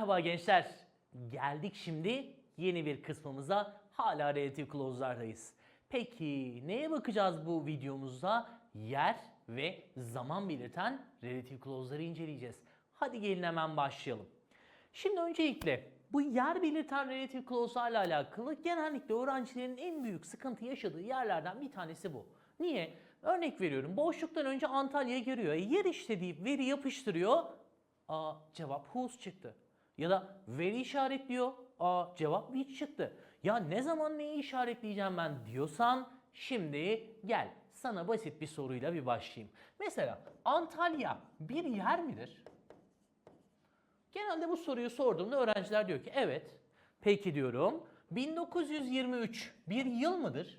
Merhaba gençler. Geldik şimdi yeni bir kısmımıza. Hala Relative Clause'lardayız. Peki neye bakacağız bu videomuzda? Yer ve zaman belirten Relative Clause'ları inceleyeceğiz. Hadi gelin hemen başlayalım. Şimdi öncelikle bu yer belirten relative clause'larla alakalı genellikle öğrencilerin en büyük sıkıntı yaşadığı yerlerden bir tanesi bu. Niye? Örnek veriyorum. Boşluktan önce Antalya giriyor. E, yer işte deyip veri yapıştırıyor. Aa cevap whose çıktı. Ya da veri işaretliyor. Aa cevap which çıktı. Ya ne zaman neyi işaretleyeceğim ben diyorsan şimdi gel sana basit bir soruyla bir başlayayım. Mesela Antalya bir yer midir? Genelde bu soruyu sorduğumda öğrenciler diyor ki evet. Peki diyorum 1923 bir yıl mıdır?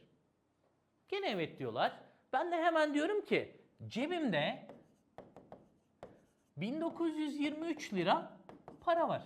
Gene evet diyorlar. Ben de hemen diyorum ki cebimde 1923 lira para var.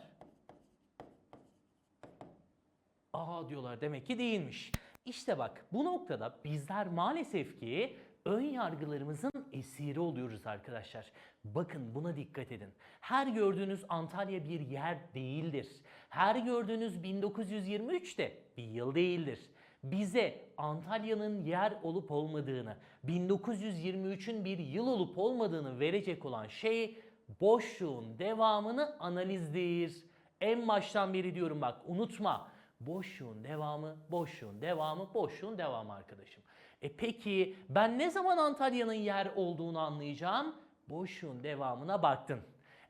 Aa diyorlar demek ki değilmiş. İşte bak bu noktada bizler maalesef ki ön yargılarımızın esiri oluyoruz arkadaşlar. Bakın buna dikkat edin. Her gördüğünüz Antalya bir yer değildir. Her gördüğünüz 1923 de bir yıl değildir. Bize Antalya'nın yer olup olmadığını, 1923'ün bir yıl olup olmadığını verecek olan şey boşluğun devamını analizdir. En baştan beri diyorum bak unutma. Boşluğun devamı, boşluğun devamı, boşluğun devamı arkadaşım. E peki ben ne zaman Antalya'nın yer olduğunu anlayacağım? Boşluğun devamına baktın.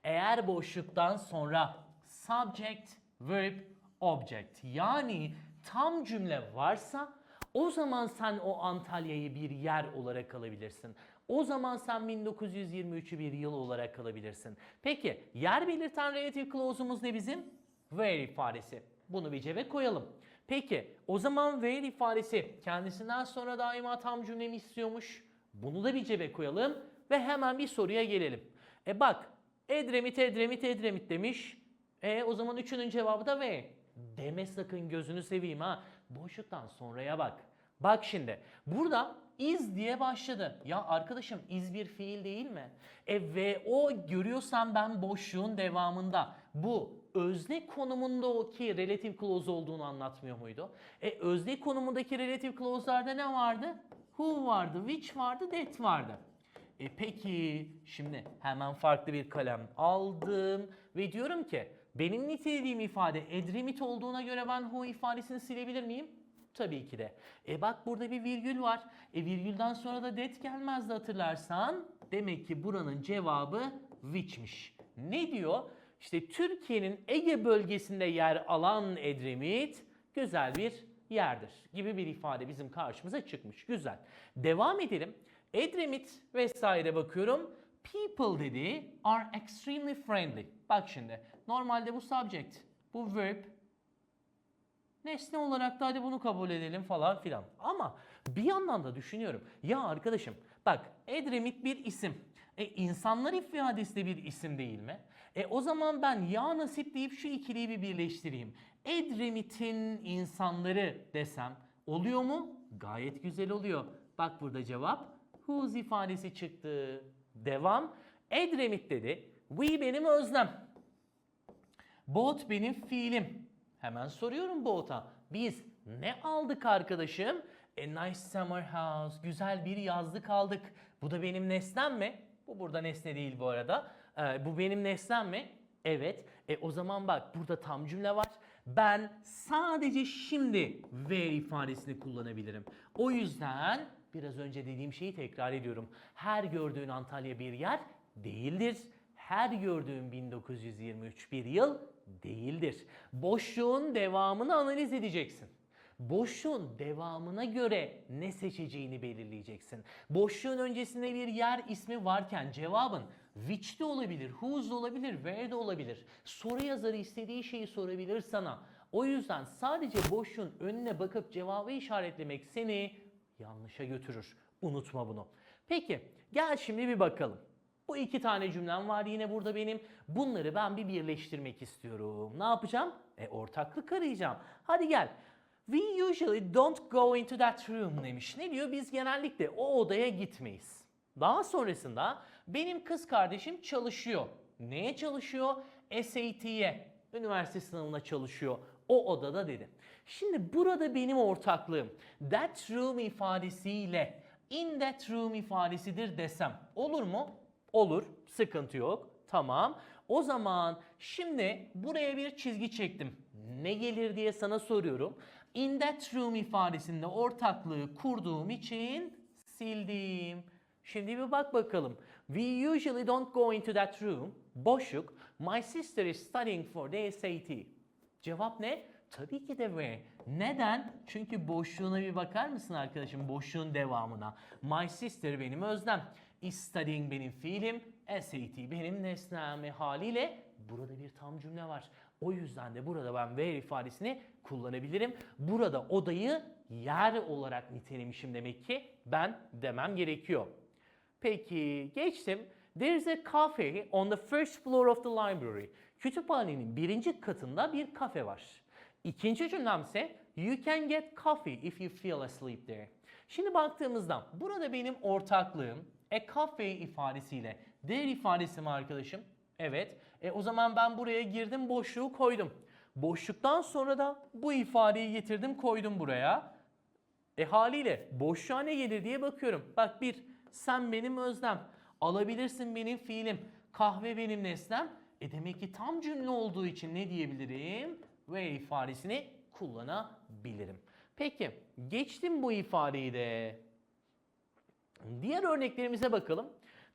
Eğer boşluktan sonra subject, verb, object yani tam cümle varsa o zaman sen o Antalya'yı bir yer olarak alabilirsin. O zaman sen 1923'ü bir yıl olarak alabilirsin. Peki yer belirten relative clause'umuz ne bizim? Where ifadesi. Bunu bir cebe koyalım. Peki o zaman where ifadesi kendisinden sonra daima tam cümle mi istiyormuş? Bunu da bir cebe koyalım ve hemen bir soruya gelelim. E bak Edremit Edremit Edremit demiş. E o zaman üçünün cevabı da V. Deme sakın gözünü seveyim ha. Boşluktan sonraya bak. Bak şimdi burada is diye başladı. Ya arkadaşım is bir fiil değil mi? E ve o görüyorsan ben boşluğun devamında bu özne konumundaki relative clause olduğunu anlatmıyor muydu? E özne konumundaki relative clause'larda ne vardı? Who vardı, which vardı, that vardı. E peki şimdi hemen farklı bir kalem aldım ve diyorum ki benim nitelediğim ifade Edremit olduğuna göre ben who ifadesini silebilir miyim? Tabii ki de. E bak burada bir virgül var. E virgülden sonra da that gelmezdi hatırlarsan. Demek ki buranın cevabı which'miş. Ne diyor? İşte Türkiye'nin Ege bölgesinde yer alan Edremit güzel bir yerdir gibi bir ifade bizim karşımıza çıkmış. Güzel. Devam edelim. Edremit vesaire bakıyorum. People dedi are extremely friendly. Bak şimdi normalde bu subject, bu verb, nesne olarak da hadi bunu kabul edelim falan filan. Ama bir yandan da düşünüyorum. Ya arkadaşım bak Edremit bir isim. E insanlar ifadesi de bir isim değil mi? E o zaman ben ya nasip deyip şu ikiliyi bir birleştireyim. Edremit'in insanları desem oluyor mu? Gayet güzel oluyor. Bak burada cevap whose ifadesi çıktı. Devam. Edremit dedi. We benim özlem. Boat benim fiilim. Hemen soruyorum Boat'a. Biz ne aldık arkadaşım? A nice summer house. Güzel bir yazlık aldık. Bu da benim nesnem mi? Bu burada nesne değil bu arada. Ee, bu benim nesnem mi? Evet. E o zaman bak burada tam cümle var. Ben sadece şimdi where ifadesini kullanabilirim. O yüzden biraz önce dediğim şeyi tekrar ediyorum. Her gördüğün Antalya bir yer değildir. Her gördüğün 1923 bir yıl değildir. Boşluğun devamını analiz edeceksin. Boşluğun devamına göre ne seçeceğini belirleyeceksin. Boşluğun öncesinde bir yer ismi varken cevabın which de olabilir, whose de olabilir, where de olabilir. Soru yazarı istediği şeyi sorabilir sana. O yüzden sadece boşluğun önüne bakıp cevabı işaretlemek seni yanlışa götürür. Unutma bunu. Peki gel şimdi bir bakalım. Bu iki tane cümlem var yine burada benim. Bunları ben bir birleştirmek istiyorum. Ne yapacağım? E ortaklık arayacağım. Hadi gel. We usually don't go into that room demiş. Ne diyor? Biz genellikle o odaya gitmeyiz. Daha sonrasında benim kız kardeşim çalışıyor. Neye çalışıyor? SAT'ye. üniversite sınavına çalışıyor. O odada dedi. Şimdi burada benim ortaklığım that room ifadesiyle in that room ifadesidir desem olur mu? Olur. Sıkıntı yok. Tamam. O zaman şimdi buraya bir çizgi çektim. Ne gelir diye sana soruyorum. In that room ifadesinde ortaklığı kurduğum için sildim. Şimdi bir bak bakalım. We usually don't go into that room. Boşluk. My sister is studying for the SAT. Cevap ne? Tabii ki de where. Neden? Çünkü boşluğuna bir bakar mısın arkadaşım? Boşluğun devamına. My sister benim özlem. Is studying benim fiilim. SAT benim nesnem E, haliyle burada bir tam cümle var. O yüzden de burada ben where ifadesini kullanabilirim. Burada odayı yer olarak nitelemişim demek ki ben demem gerekiyor. Peki geçtim. There's a cafe on the first floor of the library. Kütüphanenin birinci katında bir kafe var. İkinci cümlem ise You can get coffee if you feel asleep there. Şimdi baktığımızda burada benim ortaklığım a cafe ifadesiyle there ifadesi mi arkadaşım? Evet. E o zaman ben buraya girdim boşluğu koydum. Boşluktan sonra da bu ifadeyi getirdim koydum buraya. E haliyle boşluğa ne gelir diye bakıyorum. Bak bir, sen benim özlem. Alabilirsin benim fiilim. Kahve benim nesnem. E demek ki tam cümle olduğu için ne diyebilirim? Ve ifadesini kullanabilirim. Peki geçtim bu ifadeyi de. Diğer örneklerimize bakalım.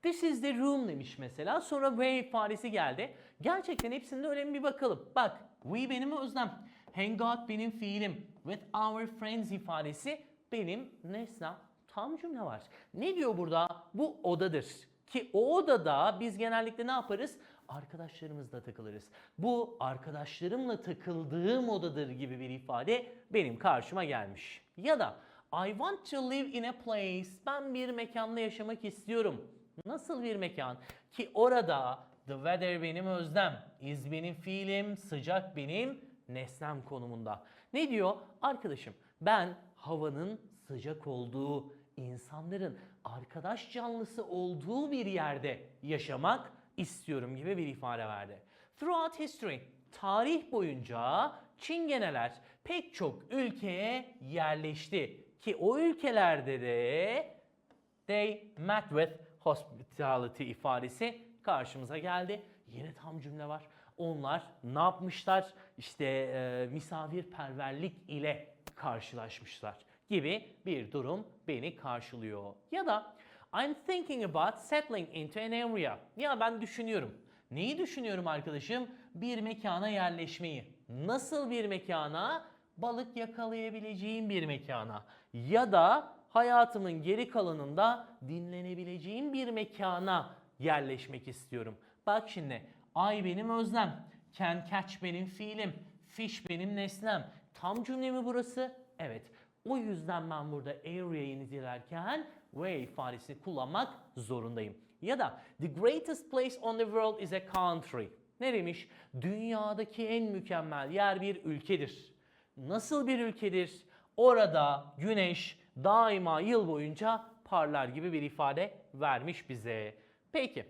This is the room demiş mesela. Sonra where ifadesi geldi. Gerçekten hepsinde öyle bir bakalım. Bak we benim özlem. Hang out benim fiilim. With our friends ifadesi benim nesnem. Tam cümle var. Ne diyor burada? Bu odadır. Ki o odada biz genellikle ne yaparız? Arkadaşlarımızla takılırız. Bu arkadaşlarımla takıldığım odadır gibi bir ifade benim karşıma gelmiş. Ya da I want to live in a place. Ben bir mekanda yaşamak istiyorum. Nasıl bir mekan? Ki orada the weather benim özlem, is benim fiilim, sıcak benim nesnem konumunda. Ne diyor? Arkadaşım ben havanın sıcak olduğu, insanların arkadaş canlısı olduğu bir yerde yaşamak istiyorum gibi bir ifade verdi. Throughout history, tarih boyunca Çingeneler pek çok ülkeye yerleşti ki o ülkelerde de they met with hospitality ifadesi karşımıza geldi. Yine tam cümle var. Onlar ne yapmışlar? İşte e, misafirperverlik ile karşılaşmışlar gibi bir durum beni karşılıyor. Ya da I'm thinking about settling into an area. Ya ben düşünüyorum. Neyi düşünüyorum arkadaşım? Bir mekana yerleşmeyi. Nasıl bir mekana? Balık yakalayabileceğim bir mekana. Ya da hayatımın geri kalanında dinlenebileceğim bir mekana yerleşmek istiyorum. Bak şimdi I benim özlem, can catch benim fiilim, fish benim nesnem. Tam cümle mi burası? Evet. O yüzden ben burada area'yı nitelerken where ifadesini kullanmak zorundayım. Ya da the greatest place on the world is a country. Ne demiş? Dünyadaki en mükemmel yer bir ülkedir. Nasıl bir ülkedir? Orada güneş daima yıl boyunca parlar gibi bir ifade vermiş bize. Peki.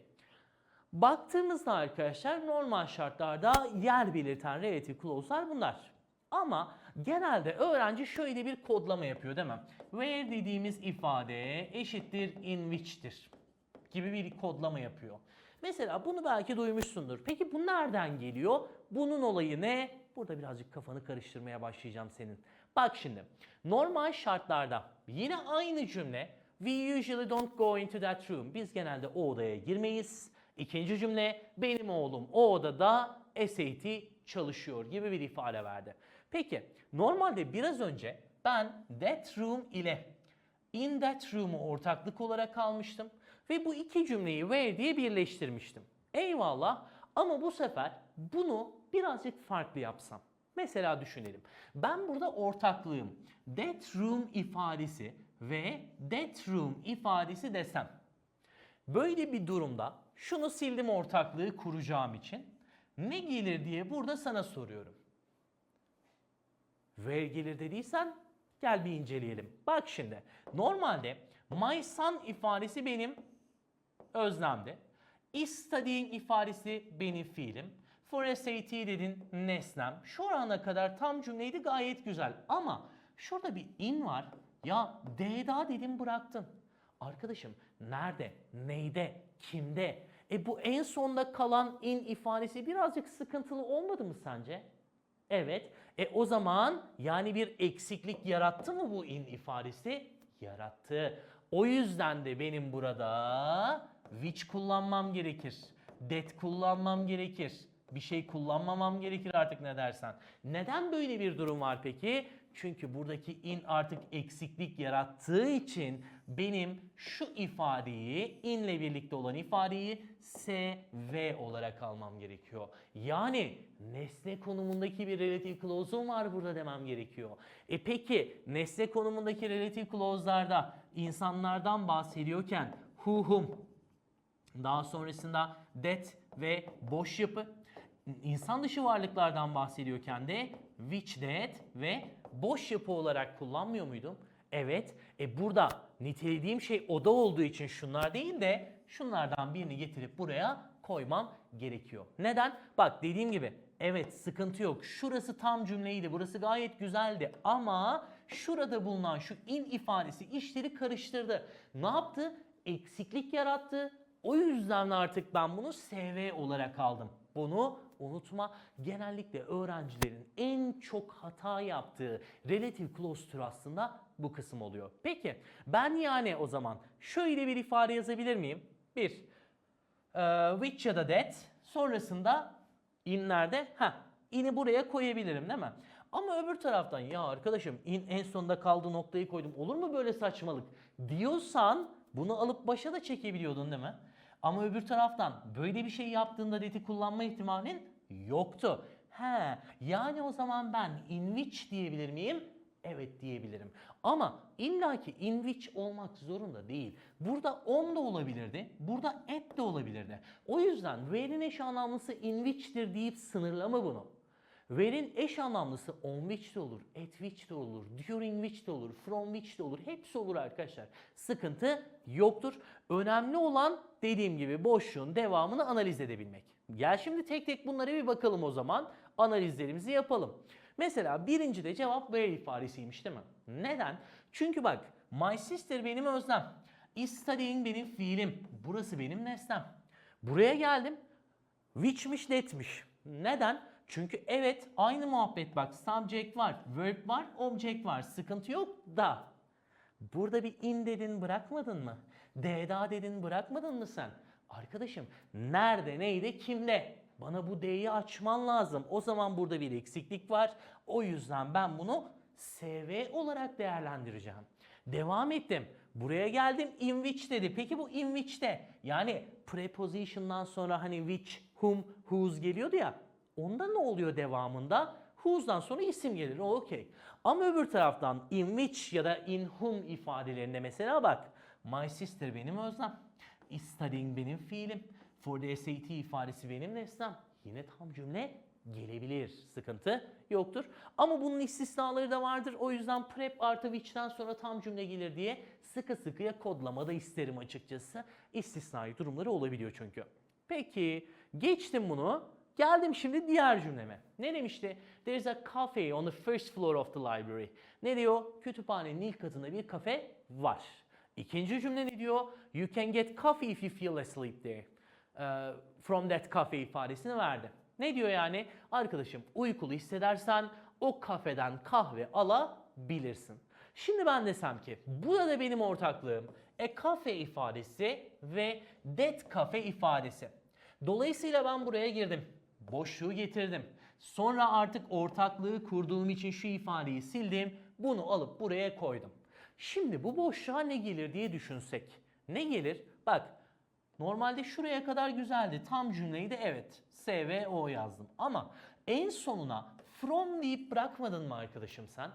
Baktığımızda arkadaşlar normal şartlarda yer belirten relative clause'lar bunlar. Ama genelde öğrenci şöyle bir kodlama yapıyor değil mi? Where dediğimiz ifade eşittir in which'tir gibi bir kodlama yapıyor. Mesela bunu belki duymuşsundur. Peki bu nereden geliyor? Bunun olayı ne? Burada birazcık kafanı karıştırmaya başlayacağım senin. Bak şimdi. Normal şartlarda yine aynı cümle We usually don't go into that room. Biz genelde o odaya girmeyiz. İkinci cümle benim oğlum o odada SAT çalışıyor gibi bir ifade verdi. Peki normalde biraz önce ben that room ile in that room'u ortaklık olarak almıştım ve bu iki cümleyi where diye birleştirmiştim. Eyvallah ama bu sefer bunu birazcık farklı yapsam. Mesela düşünelim. Ben burada ortaklığım that room ifadesi ve that room ifadesi desem. Böyle bir durumda şunu sildim ortaklığı kuracağım için. Ne gelir diye burada sana soruyorum. Where gelir dediysen gel bir inceleyelim. Bak şimdi normalde my son ifadesi benim özlemdi. Is studying ifadesi benim fiilim. For SAT dedin nesnem. Şu ana kadar tam cümleydi gayet güzel. Ama şurada bir in var. Ya D'da dedim bıraktın. Arkadaşım nerede, neyde, kimde? E bu en sonda kalan in ifadesi birazcık sıkıntılı olmadı mı sence? Evet. E o zaman yani bir eksiklik yarattı mı bu in ifadesi? Yarattı. O yüzden de benim burada which kullanmam gerekir. That kullanmam gerekir. Bir şey kullanmamam gerekir artık ne dersen. Neden böyle bir durum var peki? Çünkü buradaki in artık eksiklik yarattığı için benim şu ifadeyi inle birlikte olan ifadeyi SV olarak almam gerekiyor. Yani nesne konumundaki bir relative clause'um var burada demem gerekiyor. E peki nesne konumundaki relative clause'larda insanlardan bahsediyorken who whom daha sonrasında that ve boş yapı insan dışı varlıklardan bahsediyorken de which that ve boş yapı olarak kullanmıyor muydum? Evet. E burada nitelediğim şey oda olduğu için şunlar değil de şunlardan birini getirip buraya koymam gerekiyor. Neden? Bak dediğim gibi evet sıkıntı yok. Şurası tam cümleydi. Burası gayet güzeldi ama şurada bulunan şu in ifadesi işleri karıştırdı. Ne yaptı? Eksiklik yarattı. O yüzden artık ben bunu SV olarak aldım. Bunu unutma. Genellikle öğrencilerin en çok hata yaptığı relative türü aslında bu kısım oluyor. Peki ben yani o zaman şöyle bir ifade yazabilir miyim? Bir, e, which ya da that sonrasında in nerede? Ha, in'i buraya koyabilirim değil mi? Ama öbür taraftan ya arkadaşım in en sonunda kaldığı noktayı koydum. Olur mu böyle saçmalık diyorsan bunu alıp başa da çekebiliyordun değil mi? Ama öbür taraftan böyle bir şey yaptığında deti kullanma ihtimalin yoktu. He, yani o zaman ben in which diyebilir miyim? Evet diyebilirim. Ama illaki in which olmak zorunda değil. Burada on da olabilirdi. Burada at de olabilirdi. O yüzden where'in eş anlamlısı in which'tir deyip sınırlama bunu. Where'in eş anlamlısı on which de olur, at which de olur, during which de olur, from which de olur. Hepsi olur arkadaşlar. Sıkıntı yoktur. Önemli olan dediğim gibi boşluğun devamını analiz edebilmek. Gel şimdi tek tek bunlara bir bakalım o zaman. Analizlerimizi yapalım. Mesela birinci de cevap where ifadesiymiş değil mi? Neden? Çünkü bak my sister benim özlem. Is studying benim fiilim. Burası benim nesnem. Buraya geldim. Which'miş that'miş. Neden? Çünkü evet aynı muhabbet bak subject var, verb var, object var. Sıkıntı yok da. Burada bir in dedin bırakmadın mı? D'da dedin bırakmadın mı sen? Arkadaşım nerede, neyde, kimde? Bana bu D'yi açman lazım. O zaman burada bir eksiklik var. O yüzden ben bunu SV olarak değerlendireceğim. Devam ettim. Buraya geldim in which dedi. Peki bu in which'te yani preposition'dan sonra hani which, whom, whose geliyordu ya. Onda ne oluyor devamında? Whose'dan sonra isim gelir. O okey. Ama öbür taraftan in which ya da in whom ifadelerinde mesela bak. My sister benim özlem. Is studying benim fiilim. For the SAT ifadesi benim nesnem. Yine tam cümle gelebilir. Sıkıntı yoktur. Ama bunun istisnaları da vardır. O yüzden prep artı which'ten sonra tam cümle gelir diye sıkı sıkıya kodlamada isterim açıkçası. İstisnai durumları olabiliyor çünkü. Peki geçtim bunu. Geldim şimdi diğer cümleme. Ne demişti? There is a cafe on the first floor of the library. Ne diyor? Kütüphanenin ilk katında bir kafe var. İkinci cümle ne diyor? You can get coffee if you feel asleep there. Ee, from that cafe ifadesini verdi. Ne diyor yani? Arkadaşım uykulu hissedersen o kafeden kahve alabilirsin. Şimdi ben desem ki burada benim ortaklığım a cafe ifadesi ve that cafe ifadesi. Dolayısıyla ben buraya girdim. Boşluğu getirdim. Sonra artık ortaklığı kurduğum için şu ifadeyi sildim. Bunu alıp buraya koydum. Şimdi bu boşluğa ne gelir diye düşünsek. Ne gelir? Bak normalde şuraya kadar güzeldi. Tam cümleyi de evet S ve O yazdım. Ama en sonuna from deyip bırakmadın mı arkadaşım sen?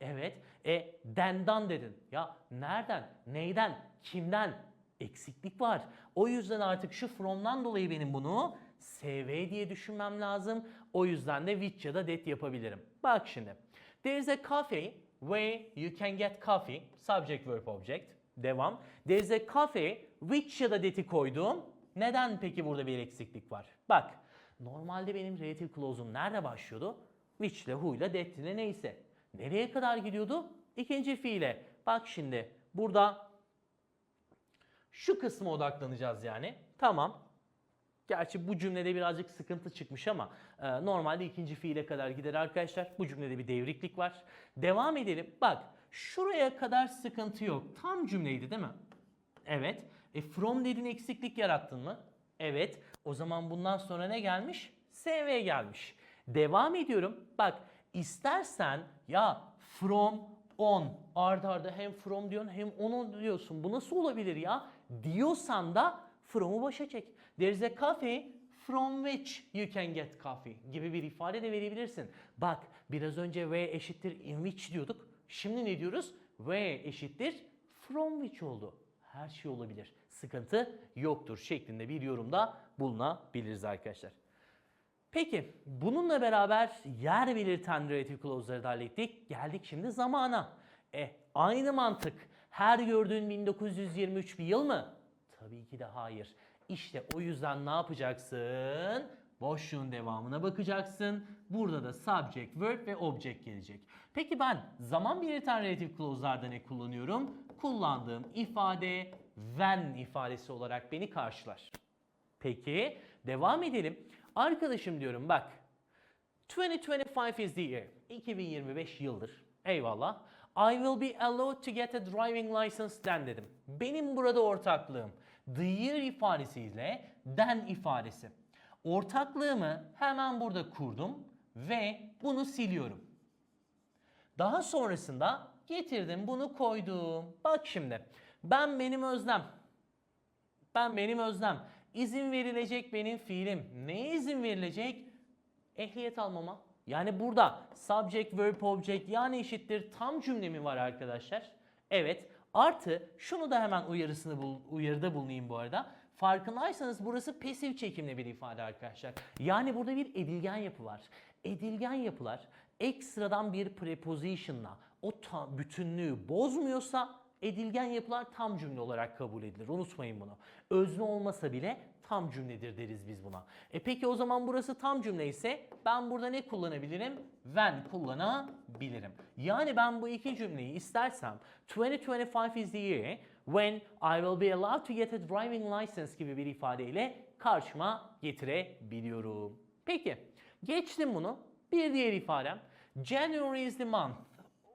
Evet. E dendan dedin. Ya nereden? Neyden? Kimden? Eksiklik var. O yüzden artık şu from'dan dolayı benim bunu SV diye düşünmem lazım. O yüzden de which ya da that yapabilirim. Bak şimdi. There is a cafe where you can get coffee. Subject, verb, object. Devam. There is a cafe which ya da that'i koydum. Neden peki burada bir eksiklik var? Bak. Normalde benim relative clause'um nerede başlıyordu? Which ile, who ile, that ile neyse. Nereye kadar gidiyordu? İkinci fiile. Bak şimdi burada şu kısma odaklanacağız yani. Tamam. Gerçi bu cümlede birazcık sıkıntı çıkmış ama e, normalde ikinci fiile kadar gider arkadaşlar. Bu cümlede bir devriklik var. Devam edelim. Bak şuraya kadar sıkıntı yok. Tam cümleydi değil mi? Evet. E from dedin eksiklik yarattın mı? Evet. O zaman bundan sonra ne gelmiş? SV gelmiş. Devam ediyorum. Bak istersen ya from on arda arda hem from diyorsun hem onu diyorsun. Bu nasıl olabilir ya? Diyorsan da from'u başa çek. There's a cafe from which you can get coffee gibi bir ifade de verebilirsin. Bak biraz önce where eşittir in which diyorduk. Şimdi ne diyoruz? Where eşittir from which oldu. Her şey olabilir. Sıkıntı yoktur şeklinde bir yorumda bulunabiliriz arkadaşlar. Peki bununla beraber yer belirten relative clause'ları da hallettik. Geldik şimdi zamana. E aynı mantık. Her gördüğün 1923 bir yıl mı? Tabii ki de hayır. İşte o yüzden ne yapacaksın? Boşluğun devamına bakacaksın. Burada da subject, verb ve object gelecek. Peki ben zaman belirten relative clause'larda ne kullanıyorum? Kullandığım ifade when ifadesi olarak beni karşılar. Peki devam edelim. Arkadaşım diyorum bak 2025 is the year. 2025 yıldır. Eyvallah. I will be allowed to get a driving license den dedim. Benim burada ortaklığım the year ifadesiyle den ifadesi. Ortaklığımı hemen burada kurdum ve bunu siliyorum. Daha sonrasında getirdim bunu koydum. Bak şimdi ben benim özlem. Ben benim özlem. İzin verilecek benim fiilim. Neye izin verilecek? Ehliyet almama. Yani burada subject, verb, object yani eşittir tam cümlemi var arkadaşlar. Evet. Artı şunu da hemen uyarısını bul, uyarıda bulunayım bu arada. Farkındaysanız burası pasif çekimli bir ifade arkadaşlar. Yani burada bir edilgen yapı var. Edilgen yapılar ekstradan bir preposition'la o bütünlüğü bozmuyorsa edilgen yapılar tam cümle olarak kabul edilir. Unutmayın bunu. Özne olmasa bile tam cümledir deriz biz buna. E peki o zaman burası tam cümle ise ben burada ne kullanabilirim? When kullanabilirim. Yani ben bu iki cümleyi istersem 2025 is the year when I will be allowed to get a driving license gibi bir ifadeyle karşıma getirebiliyorum. Peki geçtim bunu. Bir diğer ifadem January is the month.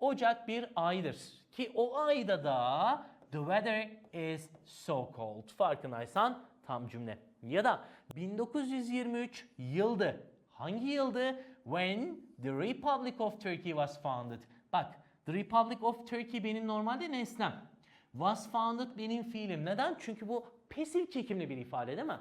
Ocak bir aydır. Ki o ayda da the weather is so cold. Farkındaysan tam cümle. Ya da 1923 yıldı. Hangi yıldı? When the Republic of Turkey was founded. Bak the Republic of Turkey benim normalde nesnem. Was founded benim fiilim. Neden? Çünkü bu pasif çekimli bir ifade değil mi?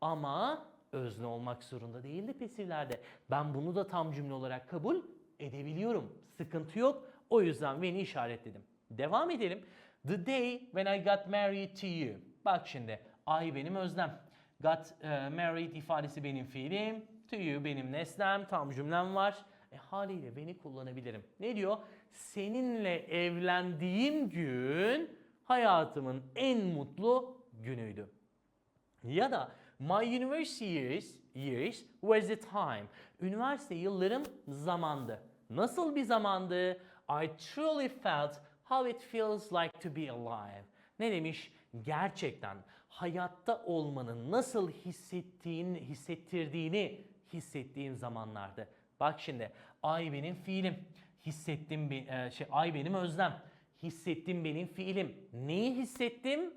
Ama özne olmak zorunda değildi pasiflerde. Ben bunu da tam cümle olarak kabul edebiliyorum. Sıkıntı yok. O yüzden beni işaretledim. Devam edelim. The day when I got married to you. Bak şimdi. I benim özlem. Got e, married ifadesi benim fiilim. To you benim nesnem. Tam cümlem var. E, haliyle beni kullanabilirim. Ne diyor? Seninle evlendiğim gün hayatımın en mutlu günüydü. Ya da my university years, years was the time. Üniversite yıllarım zamandı. Nasıl bir zamandı? I truly felt how it feels like to be alive. Ne demiş? Gerçekten hayatta olmanın nasıl hissettiğini, hissettirdiğini hissettiğim zamanlardı. Bak şimdi ay benim fiilim, hissettim be- e, şey ay benim özlem, hissettim benim fiilim. Neyi hissettim?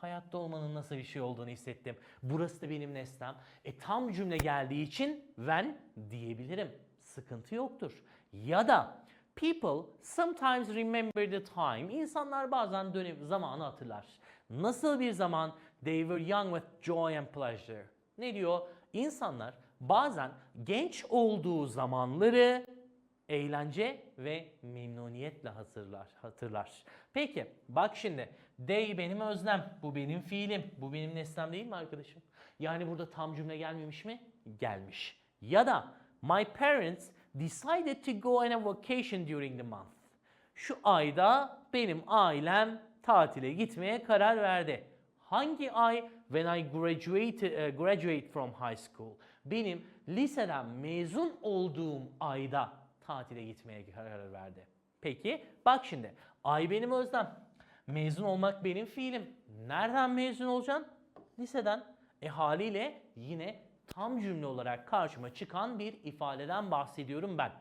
hayatta olmanın nasıl bir şey olduğunu hissettim. Burası da benim nesnem. E tam cümle geldiği için when diyebilirim. Sıkıntı yoktur. Ya da people sometimes remember the time. İnsanlar bazen dönem zamanı hatırlar. Nasıl bir zaman? They were young with joy and pleasure. Ne diyor? İnsanlar bazen genç olduğu zamanları eğlence ve memnuniyetle hatırlar. hatırlar. Peki bak şimdi they benim özlem, bu benim fiilim, bu benim nesnem değil mi arkadaşım? Yani burada tam cümle gelmemiş mi? Gelmiş. Ya da my parents decided to go on a vacation during the month. Şu ayda benim ailem tatile gitmeye karar verdi. Hangi ay? When I graduated, uh, graduate from high school. benim liseden mezun olduğum ayda tatile gitmeye karar verdi. Peki bak şimdi ay benim özlem. Mezun olmak benim fiilim. Nereden mezun olacaksın? Liseden. E haliyle yine tam cümle olarak karşıma çıkan bir ifadeden bahsediyorum ben.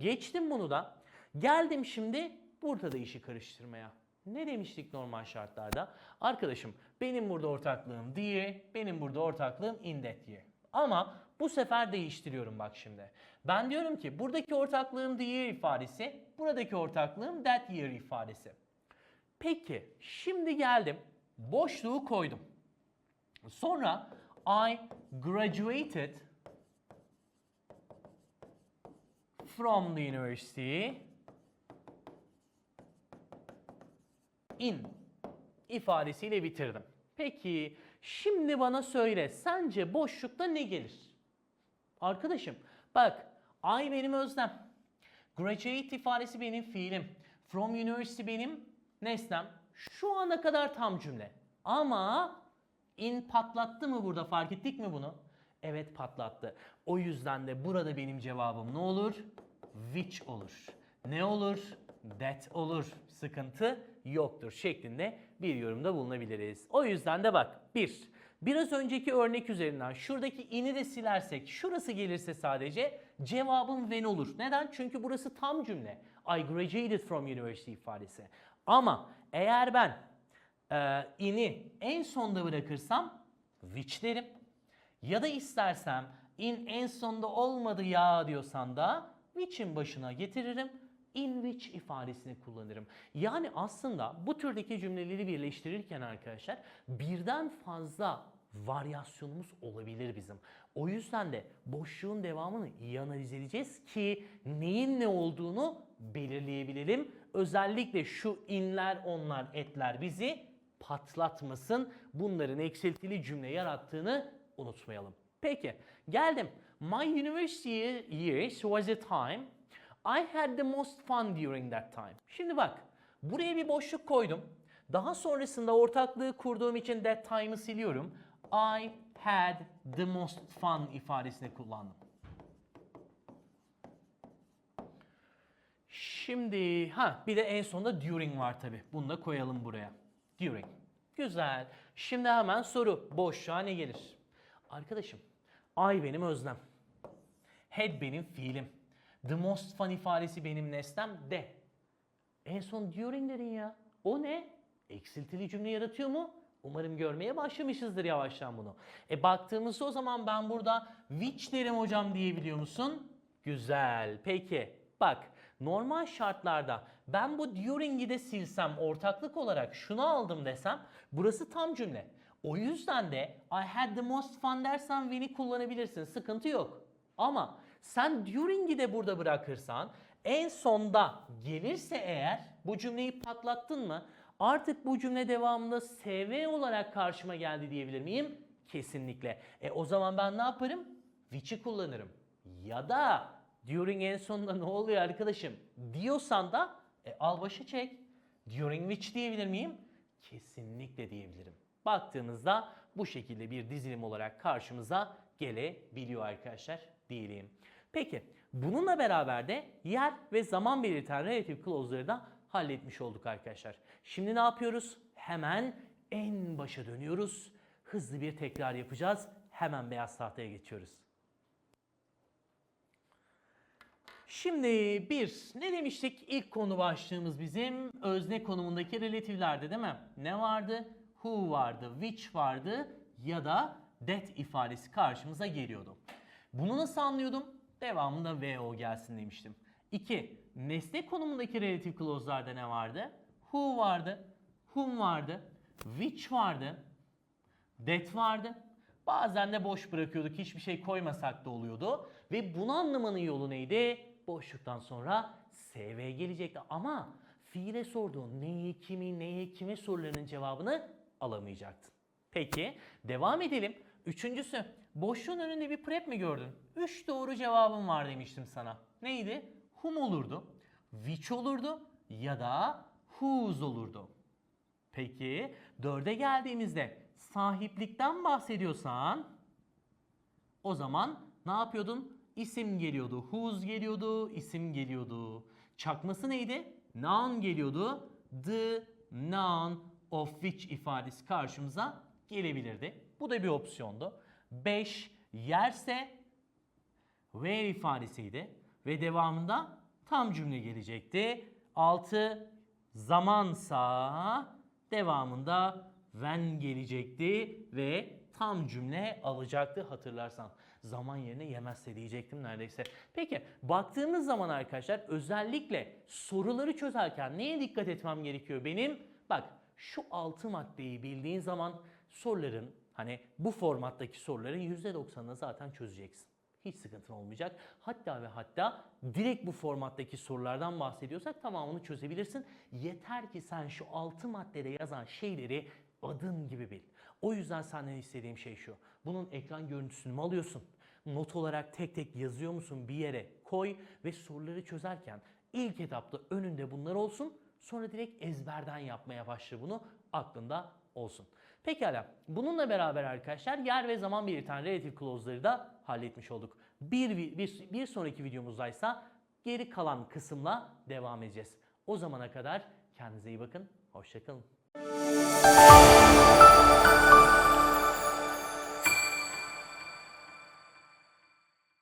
Geçtim bunu da. Geldim şimdi burada da işi karıştırmaya. Ne demiştik normal şartlarda? Arkadaşım benim burada ortaklığım diye, benim burada ortaklığım in that year. Ama bu sefer değiştiriyorum bak şimdi. Ben diyorum ki buradaki ortaklığım the year ifadesi, buradaki ortaklığım that year ifadesi. Peki şimdi geldim boşluğu koydum. Sonra I graduated from the university in ifadesiyle bitirdim. Peki şimdi bana söyle sence boşlukta ne gelir? Arkadaşım bak I benim özlem. Graduate ifadesi benim fiilim. From university benim nesnem. Şu ana kadar tam cümle. Ama in patlattı mı burada fark ettik mi bunu? Evet patlattı. O yüzden de burada benim cevabım ne olur? Which olur. Ne olur? That olur. Sıkıntı yoktur şeklinde bir yorumda bulunabiliriz. O yüzden de bak bir, biraz önceki örnek üzerinden şuradaki ini de silersek şurası gelirse sadece cevabım when olur. Neden? Çünkü burası tam cümle. I graduated from university ifadesi. Ama eğer ben e, ini en sonda bırakırsam which derim. Ya da istersem in en sonda olmadı ya diyorsan da which'in başına getiririm. In which ifadesini kullanırım. Yani aslında bu türdeki cümleleri birleştirirken arkadaşlar birden fazla varyasyonumuz olabilir bizim. O yüzden de boşluğun devamını iyi analiz edeceğiz ki neyin ne olduğunu belirleyebilelim. Özellikle şu inler, onlar, etler bizi patlatmasın. Bunların eksiltili cümle yarattığını unutmayalım. Peki geldim. My university years was a time I had the most fun during that time. Şimdi bak buraya bir boşluk koydum. Daha sonrasında ortaklığı kurduğum için that time'ı siliyorum. I had the most fun ifadesini kullandım. Şimdi ha bir de en sonunda during var tabi. Bunu da koyalım buraya. During. Güzel. Şimdi hemen soru. Boşluğa ne gelir? Arkadaşım I benim özlem. Had benim fiilim. The most fun ifadesi benim nesnem de. En son during dedin ya. O ne? Eksiltili cümle yaratıyor mu? Umarım görmeye başlamışızdır yavaştan bunu. E baktığımızda o zaman ben burada which derim hocam diyebiliyor musun? Güzel. Peki bak normal şartlarda ben bu during'i de silsem ortaklık olarak şunu aldım desem burası tam cümle. O yüzden de I had the most fun dersen when'i kullanabilirsin. Sıkıntı yok. Ama sen during'i de burada bırakırsan en sonda gelirse eğer bu cümleyi patlattın mı artık bu cümle devamında SV olarak karşıma geldi diyebilir miyim? Kesinlikle. E o zaman ben ne yaparım? Which'i kullanırım. Ya da during en sonunda ne oluyor arkadaşım diyorsan da e, al başa çek. During which diyebilir miyim? Kesinlikle diyebilirim. Baktığımızda bu şekilde bir dizilim olarak karşımıza gelebiliyor arkadaşlar diyelim. Peki bununla beraber de yer ve zaman belirten relative clause'ları da halletmiş olduk arkadaşlar. Şimdi ne yapıyoruz? Hemen en başa dönüyoruz. Hızlı bir tekrar yapacağız. Hemen beyaz tahtaya geçiyoruz. Şimdi bir, ne demiştik? İlk konu başlığımız bizim özne konumundaki relatiflerde değil mi? Ne vardı? Who vardı, which vardı ya da that ifadesi karşımıza geliyordu. Bunu nasıl anlıyordum? Devamında VO gelsin demiştim. 2. Nesne konumundaki relative clause'larda ne vardı? Who vardı, whom vardı, which vardı, that vardı. Bazen de boş bırakıyorduk. Hiçbir şey koymasak da oluyordu. Ve bunu anlamanın yolu neydi? Boşluktan sonra SV gelecekti. Ama fiile sorduğun neyi, kimi, neye, kime sorularının cevabını alamayacaktın. Peki devam edelim. Üçüncüsü boşluğun önünde bir prep mi gördün? Üç doğru cevabım var demiştim sana. Neydi? Whom olurdu, which olurdu ya da whose olurdu. Peki dörde geldiğimizde sahiplikten bahsediyorsan O zaman ne yapıyordun? İsim geliyordu, whose geliyordu, isim geliyordu. Çakması neydi? Noun geliyordu. The noun of which ifadesi karşımıza gelebilirdi. Bu da bir opsiyondu. 5 yerse where ifadesiydi ve devamında tam cümle gelecekti. 6 zamansa devamında when gelecekti ve tam cümle alacaktı hatırlarsan. Zaman yerine yemezse diyecektim neredeyse. Peki baktığımız zaman arkadaşlar özellikle soruları çözerken neye dikkat etmem gerekiyor benim? Bak şu altı maddeyi bildiğin zaman soruların hani bu formattaki soruların %90'ını zaten çözeceksin. Hiç sıkıntın olmayacak. Hatta ve hatta direkt bu formattaki sorulardan bahsediyorsak tamamını çözebilirsin. Yeter ki sen şu altı maddede yazan şeyleri adın gibi bil. O yüzden senden istediğim şey şu. Bunun ekran görüntüsünü mü alıyorsun? Not olarak tek tek yazıyor musun bir yere koy ve soruları çözerken ilk etapta önünde bunlar olsun. Sonra direkt ezberden yapmaya başla bunu aklında olsun. Pekala. Bununla beraber arkadaşlar yer ve zaman belirten relative clause'ları da halletmiş olduk. Bir, bir, bir sonraki videomuzdaysa geri kalan kısımla devam edeceğiz. O zamana kadar kendinize iyi bakın. Hoşçakalın.